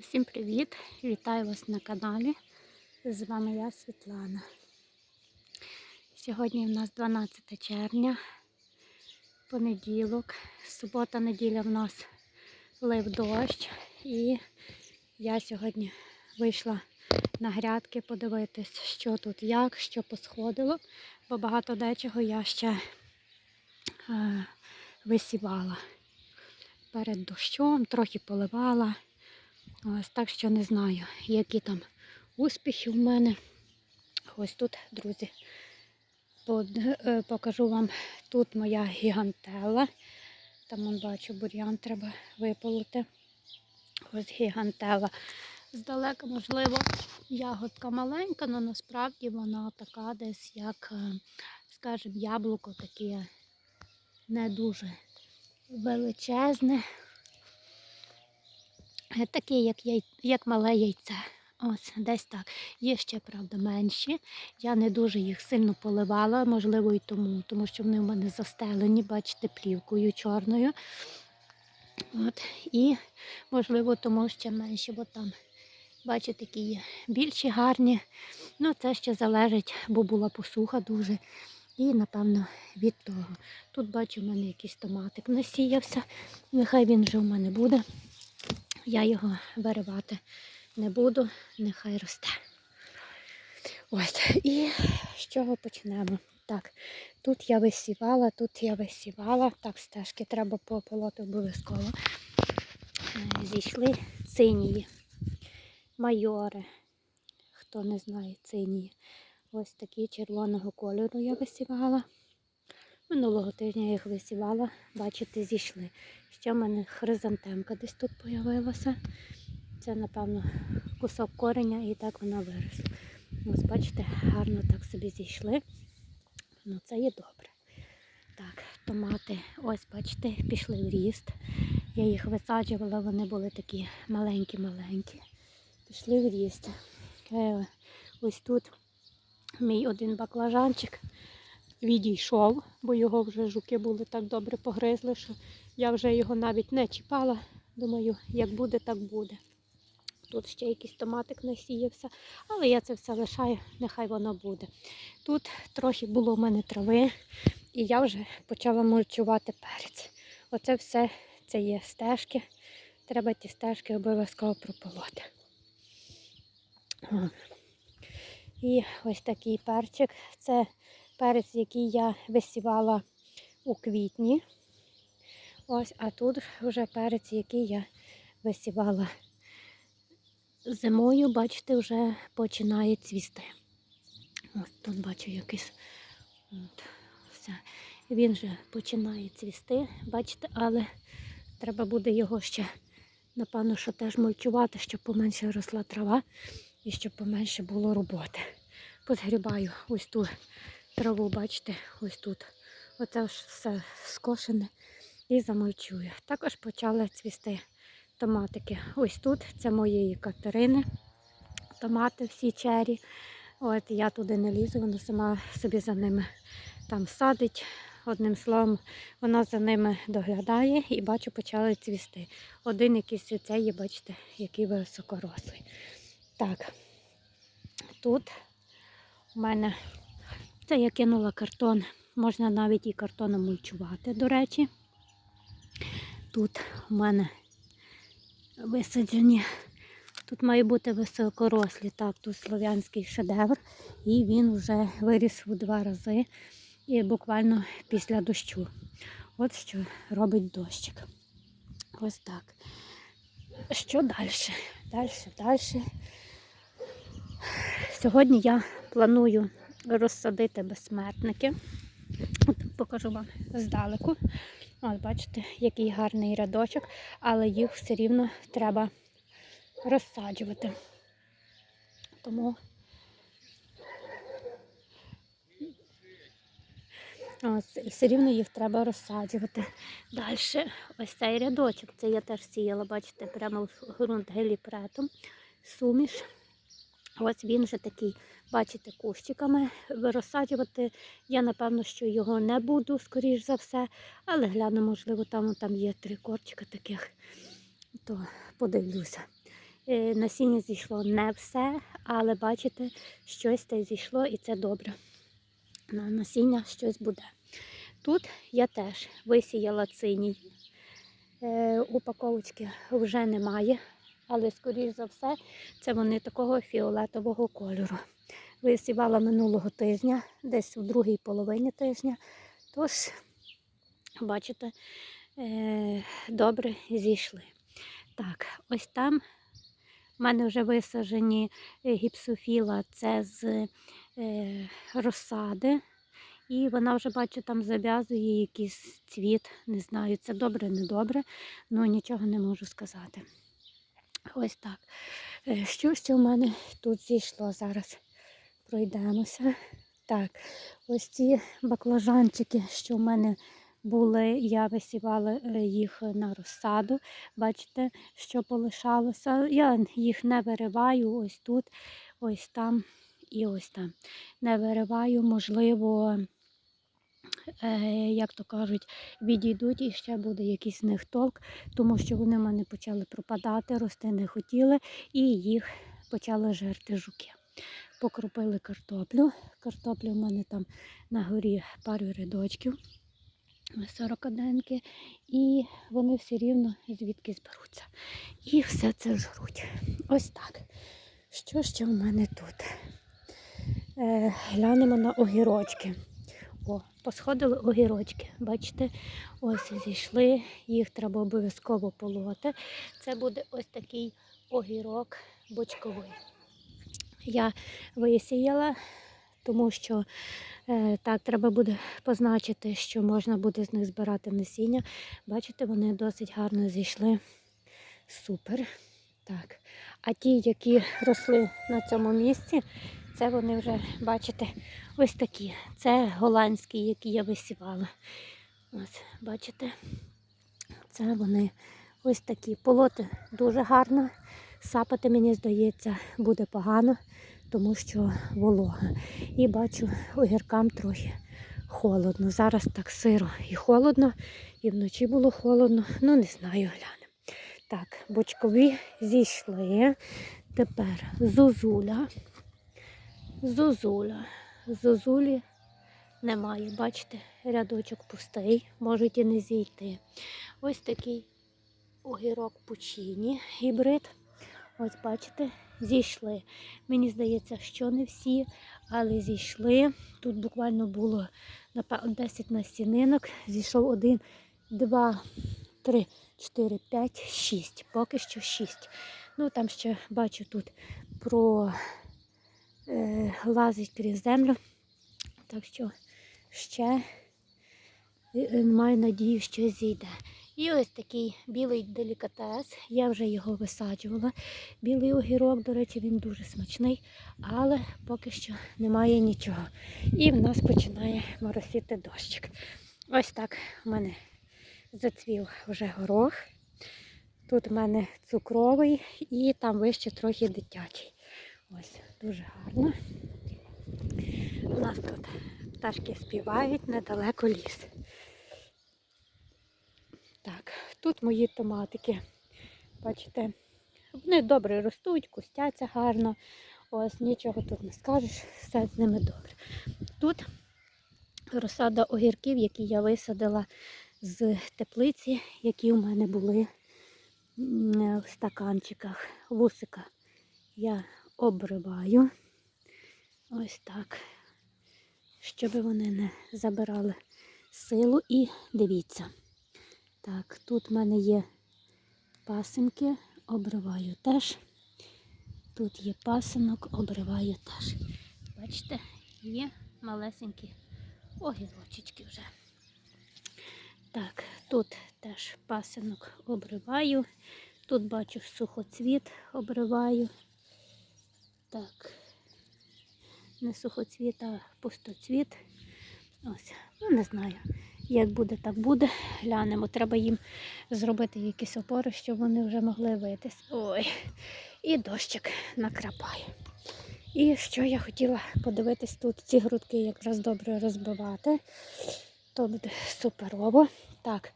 Всім привіт! Вітаю вас на каналі. З вами я Світлана. Сьогодні в нас 12 червня, понеділок, субота-неділя в нас лив дощ і я сьогодні вийшла на грядки подивитись, що тут як, що посходило, бо багато дечого я ще е, висівала перед дощом, трохи поливала. Ось так що не знаю, які там успіхи в мене. Ось тут, друзі, е, покажу вам тут моя гігантела. Там он бачу, бур'ян треба виполоти. Ось гігантела. Здалека, можливо, ягодка маленька, але насправді вона така десь, як, е, скажімо, яблуко таке не дуже величезне. Е, Таке, як, яй... як мале яйце. Ось десь так. Є ще, правда, менші. Я не дуже їх сильно поливала, можливо, і тому, тому що вони в мене застелені, бачите, плівкою чорною. От. І, можливо, тому ще менші, бо там, бачите, такі є більші, гарні. Ну, це ще залежить, бо була посуха дуже. І, напевно, від того. Тут бачу, в мене якийсь томатик насіявся. Нехай він вже в мене буде. Я його виривати не буду, нехай росте. Ось, і з чого почнемо? Так, тут я висівала, тут я висівала. Так, стежки треба пополоти обов'язково. Е, Зійшли цинії, майори. Хто не знає цинії. Ось такі червоного кольору я висівала. Минулого тижня я їх висівала, бачите, зійшли. Ще в мене хризантемка десь тут з'явилася. Це, напевно, кусок кореня і так вона виросла. Ось, бачите, гарно так собі зійшли. Ну, це є добре. Так, томати, ось, бачите, пішли в ріст. Я їх висаджувала, вони були такі маленькі-маленькі. Пішли в ріст. Е, Ось тут мій один баклажанчик відійшов, бо його вже жуки були так добре погризли, що я вже його навіть не чіпала. Думаю, як буде, так буде. Тут ще якийсь томатик насіявся, але я це все лишаю, нехай воно буде. Тут трохи було в мене трави, і я вже почала мульчувати перець. Оце все це є стежки. Треба ті стежки обов'язково прополоти. І ось такий перчик. Це перець, який я висівала у квітні. Ось, а тут вже перець, який я висівала зимою, бачите, вже починає цвісти. Ось тут бачу якийсь. Все. Він вже починає цвісти, бачите, але треба буде його ще, напевно, що теж мульчувати, щоб поменше росла трава і щоб поменше було роботи. Позгрібаю ось ту траву, бачите, ось тут. Оце ж все скошене і замульчую. Також почали цвісти томатики. Ось тут це моєї Катерини. Томати всі чері. От я туди не лізу, вона сама собі за ними там садить. Одним словом, вона за ними доглядає і бачу, почали цвісти. Один якийсь оцей бачите, який високорослий. Так, тут у мене це я кинула картон. Можна навіть і картоном мульчувати, до речі. Тут у мене висаджені. Тут має бути високорослі, так, тут слов'янський шедевр. І він вже виріс у два рази і буквально після дощу. От що робить дощик. Ось так. Що далі? Далі, далі. Сьогодні я планую розсадити безсмертники. От Покажу вам здалеку. От бачите, який гарний рядочок, але їх все рівно треба розсаджувати. Тому ось, все рівно їх треба розсаджувати. Далі ось цей рядочок. Це я теж сіяла, бачите, прямо в ґрунт геліпретом. Суміш. Ось він вже такий, бачите, кущиками. Розсаджувати я, напевно, що його не буду, скоріш за все, але гляну, можливо, там, там є три корчика таких, то подивлюся. Е, Насіння зійшло не все, але бачите, щось те зійшло і це добре. На насіння щось буде. Тут я теж висіяла циній. Е, упаковочки вже немає, але, скоріш за все, це вони такого фіолетового кольору. Висівала минулого тижня, десь у другій половині тижня. Тож, бачите, е, добре зійшли. Так, ось там в мене вже висаджені е, гіпсофіла, це з е, розсади. І вона вже, бачу, там зав'язує якийсь цвіт. Не знаю, це добре, не добре, але нічого не можу сказати. Ось так. Е, Що ще в мене тут зійшло зараз? Пройдемося. Так, ось ці баклажанчики, що в мене були, я висівала е, їх на розсаду. Бачите, що полишалося. Я їх не вириваю ось тут, ось там і ось там. Не вириваю, можливо, як то кажуть, відійдуть і ще буде якийсь з них толк, тому що вони в мене почали пропадати, рости не хотіли, і їх почали жерти жуки. Покропили картоплю. Картоплю в мене там на горі пару рядочків, 41 і вони все рівно звідки зберуться. І все це жруть. Ось так. Що ще в мене тут? Е, глянемо на огірочки. Посходили огірочки. Бачите, ось зійшли, їх треба обов'язково полоти. Це буде ось такий огірок бочковий. Я висіяла, тому що е, так треба буде позначити, що можна буде з них збирати насіння. Бачите, вони досить гарно зійшли. Супер. Так. А ті, які росли на цьому місці, це вони вже, бачите, ось такі. Це голландські, які я висівала. Ось, бачите, це вони ось такі. Полоти дуже гарно. Сапати, мені здається, буде погано, тому що волога. І бачу, огіркам трохи холодно. Зараз так сиро і холодно, і вночі було холодно. Ну, не знаю, глянемо. Так, бочкові зійшли. Тепер зозуля. Зозуля. Зозулі немає. Бачите, рядочок пустий, можуть і не зійти. Ось такий огірок пучині гібрид. Ось бачите, зійшли. Мені здається, що не всі, але зійшли. Тут буквально було напевно 10 настінинок. Зійшов один, два, три, чотири, п'ять, шість. Поки що шість. Ну там ще бачу тут про лазить крізь землю. Так що ще е, маю надію, що зійде. І ось такий білий делікатес. Я вже його висаджувала. Білий огірок, до речі, він дуже смачний, але поки що немає нічого. І в нас починає моросити дощик. Ось так в мене зацвів вже горох. Тут в мене цукровий і там вище трохи дитячий. Ось, дуже гарно. У нас тут пташки співають недалеко ліс. Так, тут мої томатики. Бачите, вони добре ростуть, кустяться гарно. Ось нічого тут не скажеш, все з ними добре. Тут розсада огірків, які я висадила з теплиці, які у мене були в стаканчиках. Вусика я обриваю. Ось так. Щоб вони не забирали силу. І дивіться. Так, тут в мене є пасинки, обриваю теж. Тут є пасинок, обриваю теж. Бачите, є малесенькі огірочечки вже. Так, тут теж пасинок обриваю. Тут бачу сухоцвіт обриваю. Так, не сухоцвіт, а пустоцвіт. Ось, ну не знаю. Як буде, так буде. Глянемо. Треба їм зробити якісь опори, щоб вони вже могли витись. Ой, і дощик накрапає. І що я хотіла подивитись тут, ці грудки якраз добре розбивати. То буде суперово. Так,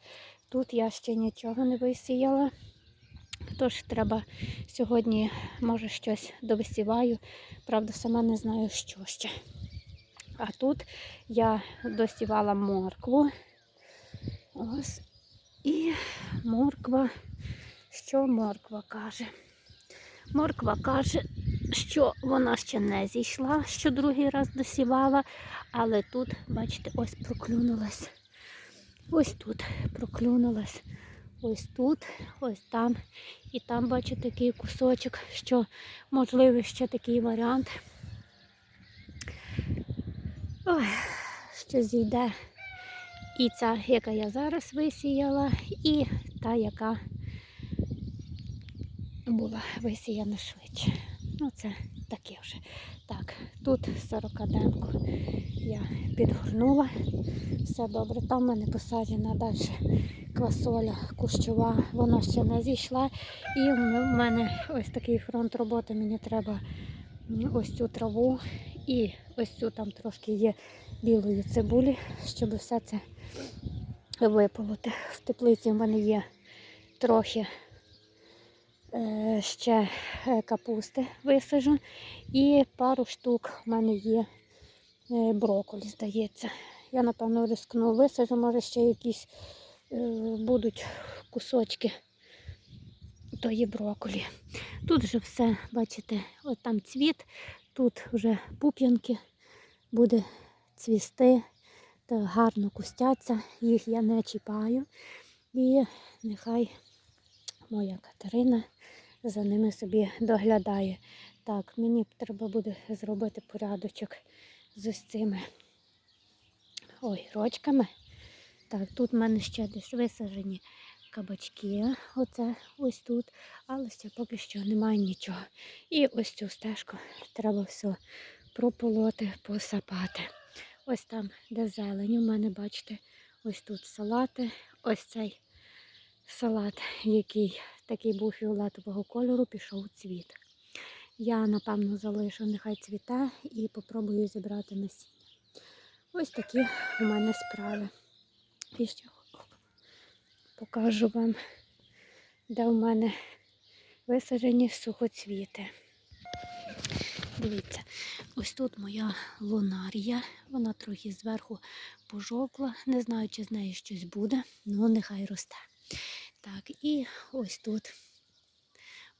тут я ще нічого не висіяла. Тож треба сьогодні, може, щось довисіваю. Правда, сама не знаю, що ще. А тут я досівала моркву. Ось. І морква. Що морква каже? Морква каже, що вона ще не зійшла, що другий раз досівала, але тут, бачите, ось проклюнулась. Ось тут проклюнулась. Ось тут, ось там. І там бачу такий кусочок, що можливо ще такий варіант. Ой, що зійде. І ця, яка я зараз висіяла, і та, яка була висіяна швидше. Ну, це таке вже. Так, тут 40 демку я підгорнула. Все добре. Там в мене посаджена далі квасоля кущова, вона ще не зійшла. І в мене ось такий фронт роботи. Мені треба ось цю траву і ось цю там трошки є білої цибулі, щоб все це виполоти. В теплиці в мене є трохи е, ще е, капусти висаджу. І пару штук в мене є е, брокколі, здається. Я, напевно, рискну висаджу, може ще якісь будуть кусочки тої брокколі. Тут вже все, бачите, от там цвіт, тут вже пуп'янки буде цвісти, та гарно кустяться, їх я не чіпаю. І нехай моя Катерина за ними собі доглядає. Так, мені треба буде зробити порядочок з ось цими ой, рочками. Так, тут в мене ще десь висаджені кабачки. Оце ось тут, але ще поки що немає нічого. І ось цю стежку треба все прополоти, посапати. Ось там, де зелень, у мене, бачите, ось тут салати, ось цей салат, який такий був фіолетового кольору, пішов у цвіт. Я, напевно, залишу, нехай цвіте і попробую зібрати насіння. Ось такі у мене справи. І покажу вам, де у мене висаджені сухоцвіти. Дивіться, ось тут моя лунарія. Вона трохи зверху пожовкла. Не знаю, чи з нею щось буде, але нехай росте. Так, і ось тут.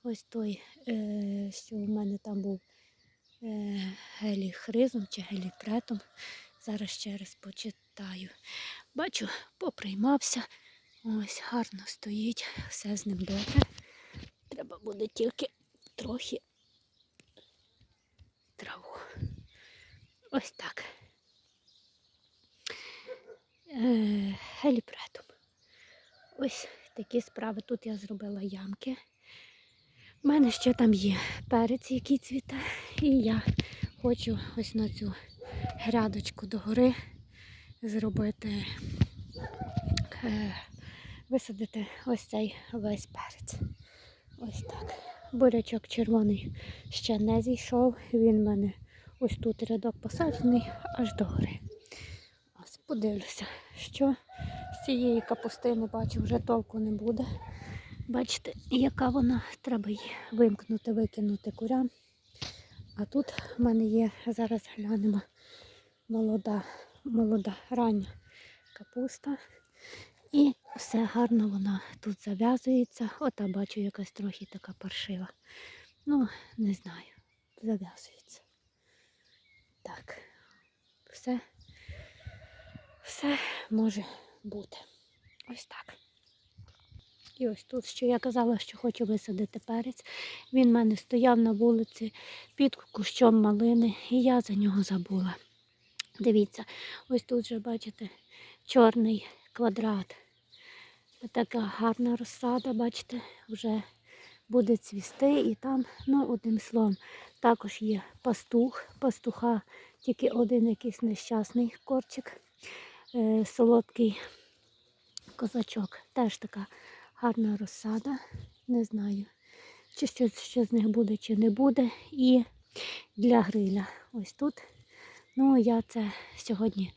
Ось той, е, що у мене там був е, геліхризом чи геліпретом. Зараз ще раз почитаю. Бачу, поприймався. Ось гарно стоїть, все з ним добре. Треба буде тільки трохи траву. Ось так. Е, Геліпретом. Ось такі справи. Тут я зробила ямки. У мене ще там є перець, який цвіте. І я хочу ось на цю грядочку догори зробити, е, висадити ось цей весь перець. Ось так. Бурячок червоний ще не зійшов. Він в мене ось тут рядок посаджений аж до гори. Ось подивлюся, що з цієї капустини бачу, вже толку не буде. Бачите, яка вона, треба її вимкнути, викинути курям. А тут в мене є, зараз глянемо, молода, молода рання капуста. І все гарно вона тут зав'язується. Ота бачу якась трохи така паршива. Ну, не знаю, зав'язується. Так, все, все може бути. Ось так. І ось тут, що я казала, що хочу висадити перець. Він в мене стояв на вулиці під кущом малини, і я за нього забула. Дивіться, ось тут вже, бачите, чорний квадрат. Така гарна розсада, бачите, вже буде цвісти. І там, ну, одним словом, також є пастух, пастуха, тільки один якийсь нещасний корчик, е, солодкий козачок. Теж така гарна розсада. Не знаю, чи щось ще з них буде, чи не буде. І для гриля. Ось тут. Ну, я це сьогодні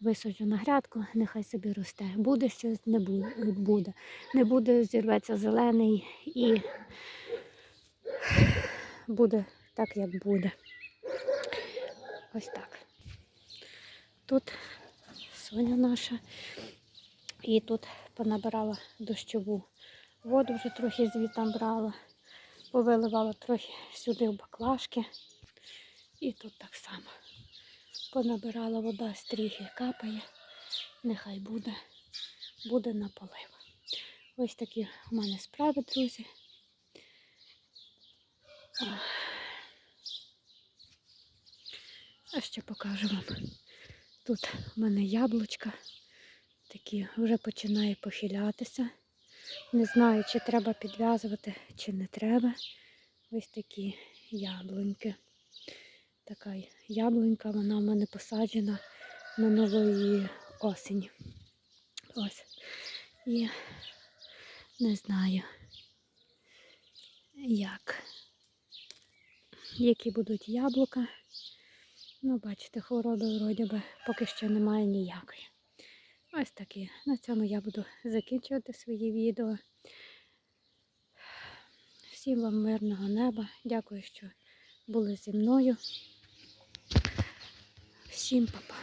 висаджу на грядку, нехай собі росте. Буде щось, не буде. Не буде, зірветься зелений і буде так, як буде. Ось так. Тут соня наша. І тут понабирала дощову воду, вже трохи звітом брала. Повиливала трохи сюди в баклажки. І тут так само. Понабирала вода, стріхи капає. Нехай буде, буде на полив. Ось такі у мене справи, друзі. А ще покажу вам. Тут у мене яблучка. Такі вже починає похилятися. Не знаю, чи треба підв'язувати, чи не треба. Ось такі яблуньки. Така яблунька, вона в мене посаджена минулої осені. Ось. І не знаю, як, які будуть яблука. Ну, бачите, хвороби вроді би поки що немає ніякої. Ось такі. На цьому я буду закінчувати свої відео. Всім вам мирного неба. Дякую, що були зі мною. Всім па-па.